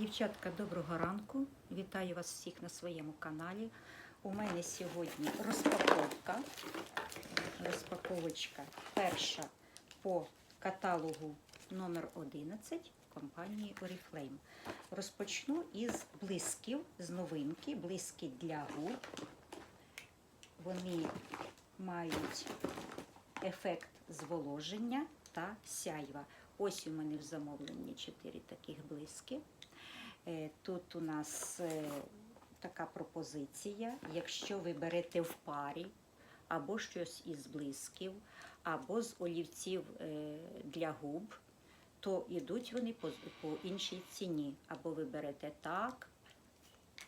Дівчатка, доброго ранку. Вітаю вас всіх на своєму каналі. У мене сьогодні розпаковка. Розпаковочка перша по каталогу номер 11 компанії Oriflame. Розпочну із блисків, з новинки, блиски для губ. Вони мають ефект зволоження та сяйва. Ось у мене в замовленні 4 таких блиски. Е, Тут у нас е, така пропозиція. Якщо ви берете в парі або щось із блисків, або з олівців е, для губ, то йдуть вони по, іншій ціні. Або ви берете так,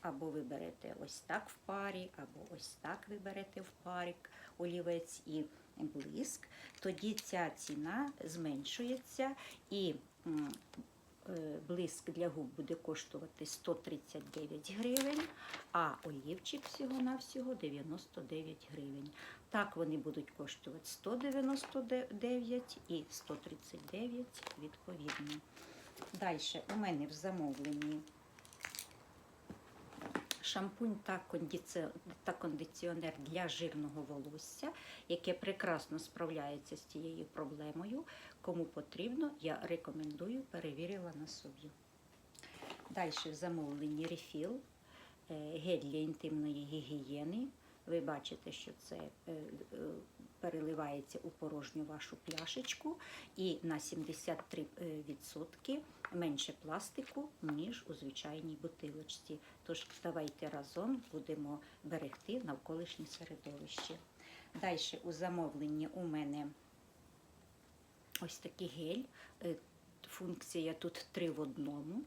або ви берете ось так в парі, або ось так ви берете в парі олівець і блиск, тоді ця ціна зменшується і блиск для губ буде коштувати 139 гривень, а олівчик всього-навсього 99 гривень. Так вони будуть коштувати 199 і 139 відповідно. Далі у мене в замовленні шампунь та кондиціонер для жирного волосся, яке прекрасно справляється з цією проблемою. Кому потрібно, я рекомендую, перевірила на собі. Далі в замовленні рефіл, е, гель для інтимної гігієни. Ви бачите, що це е, е, переливається у порожню вашу пляшечку і на 73% менше пластику, ніж у звичайній бутилочці. Тож давайте разом будемо берегти навколишнє середовище. Далі у замовленні у мене ось такий гель. Е, Функція тут три в одному.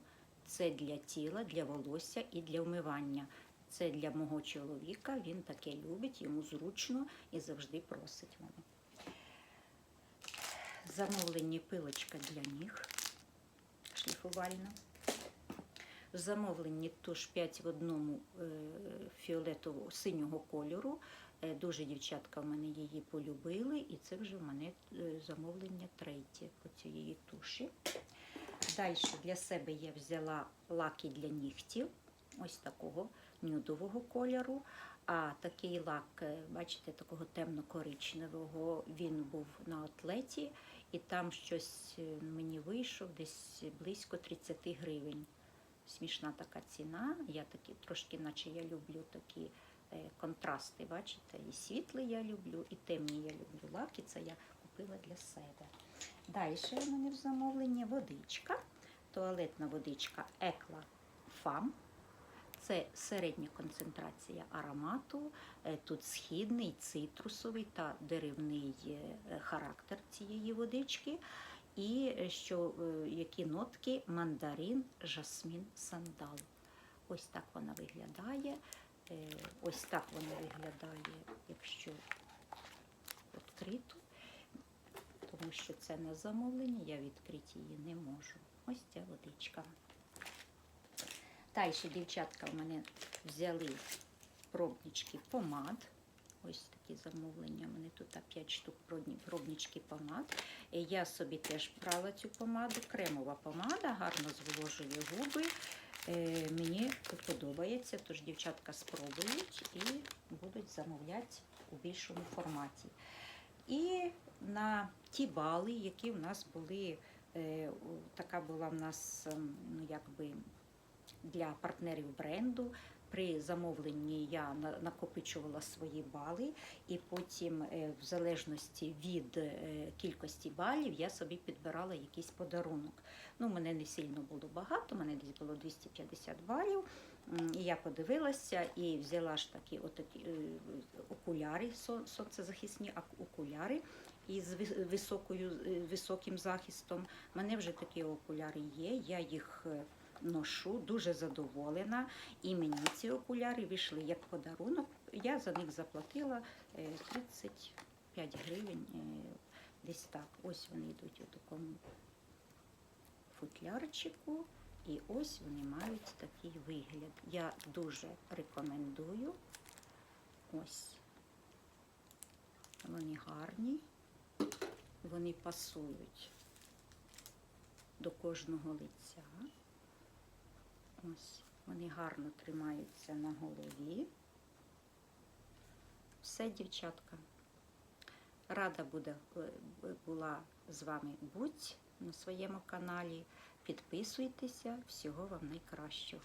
Це для тіла, для волосся і для вмивання. Це для мого чоловіка, він таке любить, йому зручно і завжди просить мене. Замовлені пилочка для ніг шліфувальна. В замовленні туш 5 в одному е, фіолетового синього кольору. Е, Дуже дівчатка в мене її полюбили, і це вже в мене е, замовлення третє по цієї туші. Далі для себе я взяла лаки для нігтів, ось такого нюдового кольору. А такий лак, е, бачите, такого темно-коричневого, він був на атлеті, і там щось мені вийшов десь близько 30 гривень. Смішна така ціна. Я такі трошки, наче я люблю такі е, контрасти, бачите, і світлий я люблю, і темні я люблю лаки. Це я купила для себе. Далі у мене в замовленні водичка, туалетна водичка Екла Фам. Це середня концентрація аромату. Е, Тут східний, цитрусовий та деревний е, характер цієї водички. І е, що, е, які нотки мандарин, жасмін, сандал. Ось так вона виглядає. Е, Ось так вона виглядає, якщо відкрито, тому що це на замовлення, я відкрити її не можу. Ось ця водичка. Далі дівчатка в мене взяли пробнички помад. Ось такі замовлення. Мене тут 5 штук пробні- пробнички помад. Я собі теж брала цю помаду. Кремова помада, гарно зволожує губи. Е, Мені подобається, тож дівчатка спробують і будуть замовляти у більшому форматі. І на ті бали, які в нас були, е, така була в нас ем, ну, якби для партнерів бренду. При замовленні я накопичувала свої бали, і потім, е, в залежності від е, кількості балів, я собі підбирала якийсь подарунок. Ну, мене не сильно було багато, мене десь було 250 балів. І я подивилася і взяла ж такі отакі е, окуляри, сонцезахисні окуляри із високою, високим захистом. У мене вже такі окуляри є. Я їх ношу, дуже задоволена. І мені ці окуляри вийшли як подарунок. Я за них заплатила е, 35 гривень. е, Десь так. Ось вони йдуть у такому футлярчику. І ось вони мають такий вигляд. Я дуже рекомендую. Ось. Вони гарні, вони пасують до кожного лиця. Вони гарно тримаються на голові. Все, дівчатка. Рада буде, е, була з вами будь на своєму каналі. Підписуйтеся, всього вам найкращого.